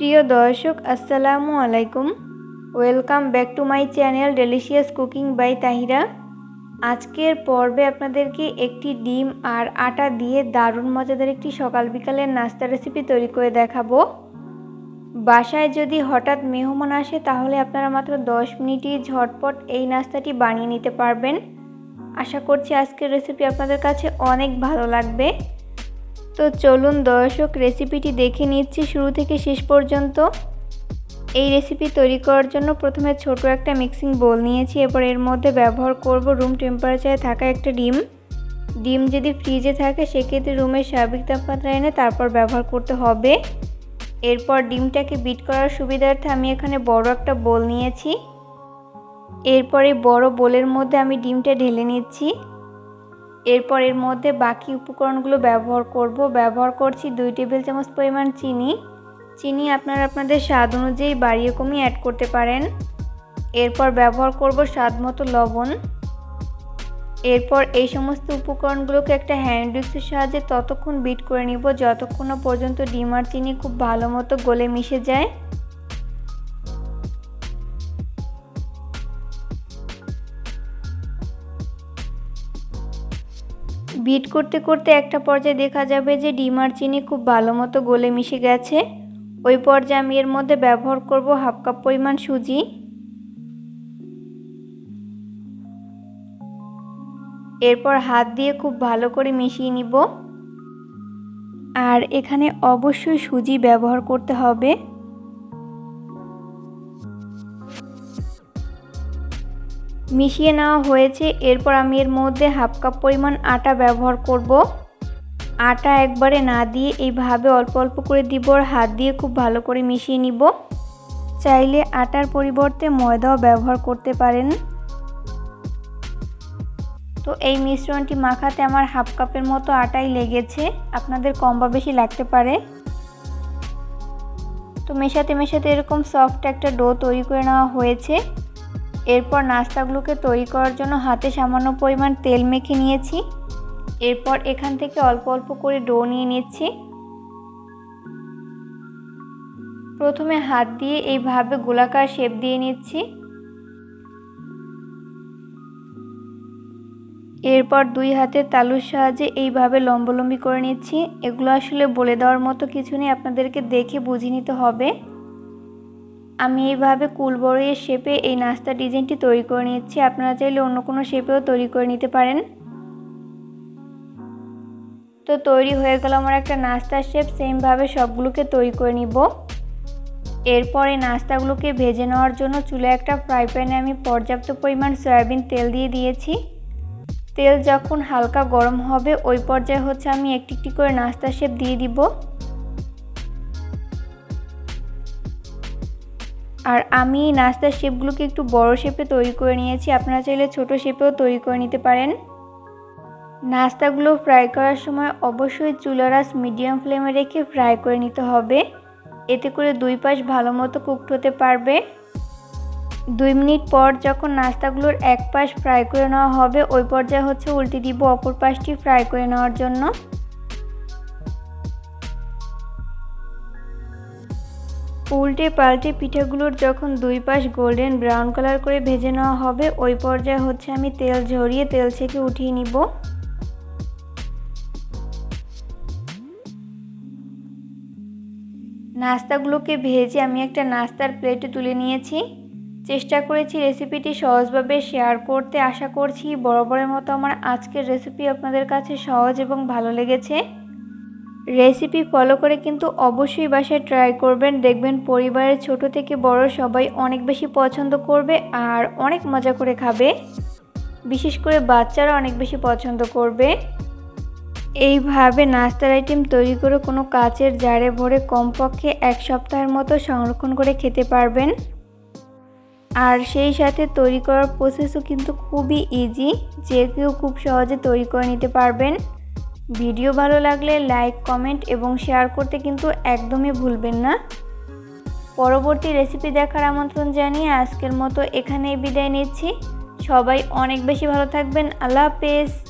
প্রিয় দর্শক, আসসালামু আলাইকুম। Welcome back to my channel delicious cooking by Tahira আজকের পর্বে আপনাদেরকে একটি ডিম আর আটা দিয়ে দারুণ মজাদার একটি সকাল বিকালের নাস্তা রেসিপি তৈরি করে দেখাবো। বাসায় যদি হঠাৎ মেহমান আসে, তাহলে আপনারা মাত্র দশ মিনিটই ঝটপট এই নাস্তাটি বানিয়ে নিতে পারবেন। আশা করছি আজকের রেসিপি আপনাদের কাছে অনেক ভালো লাগবে। তো চলুন দর্শক রেসিপিটি দেখে নিচ্ছি শুরু থেকে শেষ পর্যন্ত। এই রেসিপি তৈরি করার জন্য প্রথমে ছোট একটা মিক্সিং বোল নিয়েছি, এরপর এর মধ্যে ব্যবহার করব রুম টেম্পারেচারে থাকা একটা ডিম। ডিম যদি ফ্রিজে থাকে, সেক্ষেত্রে রুমের স্বাভাবিক তাপমাত্রা এনে তারপর ব্যবহার করতে হবে। এরপর ডিমটাকে বিট করার সুবিধার্থে আমি এখানে বড় একটা বোল নিয়েছি। এরপরে বড় বোলের মধ্যে আমি ডিমটা ঢেলে নিচ্ছি। এরপর এর মধ্যে বাকি উপকরণগুলো ব্যবহার করব। ব্যবহার করছি দুই টেবিল চামচ পরিমাণ চিনি। চিনি আপনারা আপনাদের স্বাদ অনুযায়ী বাড়িয়ে কমিয়ে অ্যাড করতে পারেন। এরপর ব্যবহার করব স্বাদ মতো লবণ। এরপর এই সমস্ত উপকরণগুলোকে একটা হ্যান্ড উইক্সের সাহায্যে ততক্ষণ বিট করে নিব, যতক্ষণ পর্যন্ত ডিম আর চিনি খুব ভালো মতো গলে মিশে যায়। বিট করতে করতে একটা পর্যায়ে দেখা যাবে যে ডিম আর চিনি খুব ভালো মতো গলে মিশে গেছে। ওই পর্যায়ে আমি এর মধ্যে ব্যবহার করব হাফ কাপ পরিমাণ সুজি। এরপর হাত দিয়ে খুব ভালো করে মিশিয়ে নিব। আর এখানে অবশ্যই সুজি ব্যবহার করতে হবে। মিশিয়ে নেওয়া হয়েছে। এরপর আমি এর মধ্যে হাফ কাপ পরিমাণ আটা ব্যবহার করব। আটা একবারে না দিয়ে এইভাবে অল্প অল্প করে দিব আর হাত দিয়ে খুব ভালো করে মিশিয়ে নিব। চাইলে আটার পরিবর্তে ময়দাও ব্যবহার করতে পারেন। তো এই মিশ্রণটি মাখাতে আমার হাফ কাপের মতো আটাই লেগেছে। আপনাদের কম বা বেশি লাগতে পারে। তো মেশাতে মেশাতে এরকম সফট একটা ডো তৈরি করে নেওয়া হয়েছে। এরপর নাস্তাগুলোকে তৈরি করার জন্য হাতে সামান্য পরিমাণ তেল মেখে নিয়েছি। এরপর এখান থেকে অল্প অল্প করে ডো নিয়ে নিচ্ছি। প্রথমে হাত দিয়ে এইভাবে গোলাকার শেপ দিয়ে নিচ্ছি। এরপর দুই হাতের তালুর সাহায্যে এইভাবে লম্বলম্বি করে নিচ্ছি। এগুলো আসলে বলে দেওয়ার মতো কিছু নেই, আপনাদেরকে দেখে বুঝে নিতে হবে। আমি এইভাবে কুলবড়ির শেপে এই নাস্তা ডিজাইনটি তৈরি করে নিচ্ছি আপনারা চাইলে অন্য কোনো শেপেও তৈরি করে নিতে পারেন। তো তৈরি হয়ে গেল আমার একটা নাস্তার শেপ সেমভাবে সবগুলোকে তৈরি করে নিব। এরপর নাস্তাগুলোকে ভেজে নেওয়ার জন্য চুলে একটা ফ্রাই প্যানে আমি পর্যাপ্ত পরিমাণ সয়াবিন তেল দিয়ে দিয়েছি। তেল যখন হালকা গরম হবে, ওই পর্যায়ে হচ্ছে আমি একটি একটি করে নাস্তার শেপ দিয়ে দিব। আর আমি নাস্তার শেপগুলোকে একটু বড় শেপে তৈরি করে নিয়েছি। আপনারা চাইলে ছোট শেপেও তৈরি করে নিতে পারেন। নাস্তাগুলো ফ্রাই করার সময় অবশ্যই চুলারাস মিডিয়াম ফ্লেমে রেখে ফ্রাই করে নিতে হবে। এতে করে দুই পাশ ভালো মতো কুকড হতে পারবে। দুই মিনিট পর যখন নাস্তাগুলোর এক পাশ ফ্রাই করে নেওয়া হবে, ওই পর্যায়ে হচ্ছে উল্টে দিব অপর পাশটি ফ্রাই করে নেওয়ার জন্য। উল্টে পাল্টে পিঠাগুলোর যখন দুই পাশ গোল্ডেন ব্রাউন কালার করে ভেজে নেওয়া হবে, ওই পর্যায়ে হচ্ছে আমি তেল ঝরিয়ে তেল ছেঁকে উঠিয়ে নিব। নাস্তাগুলোকে ভেজে আমি একটা নাস্তার প্লেটে তুলে নিয়েছি। চেষ্টা করেছি রেসিপিটি সহজভাবে শেয়ার করতে। আশা করছি বরাবরের মতো আমার আজকের রেসিপি আপনাদের কাছে সহজ এবং ভালো লেগেছে। রেসিপি ফলো করে কিন্তু অবশ্যই বাসায় ট্রাই করবেন। দেখবেন পরিবারের ছোট থেকে বড় সবাই অনেক বেশি পছন্দ করবে আর অনেক মজা করে খাবে। বিশেষ করে বাচ্চারা অনেক বেশি পছন্দ করবে। এইভাবে নাস্তার আইটেম তৈরি করে কোনো কাচের জারে ভরে কমপক্ষে এক সপ্তাহের মতো সংরক্ষণ করে খেতে পারবেন। আর সেই সাথে তৈরি করার প্রসেসও কিন্তু খুবই ইজি যে কেউ খুব সহজে তৈরি করে নিতে পারবেন। ভিডিও ভালো লাগলে লাইক, কমেন্ট এবং শেয়ার করতে কিন্তু একদমই ভুলবেন না। পরবর্তী রেসিপি দেখার আমন্ত্রণ জানিয়ে আজকের মতো এখানেই বিদায় নিচ্ছি। সবাই অনেক বেশি ভালো থাকবেন। আল্লাহ হাফেজ।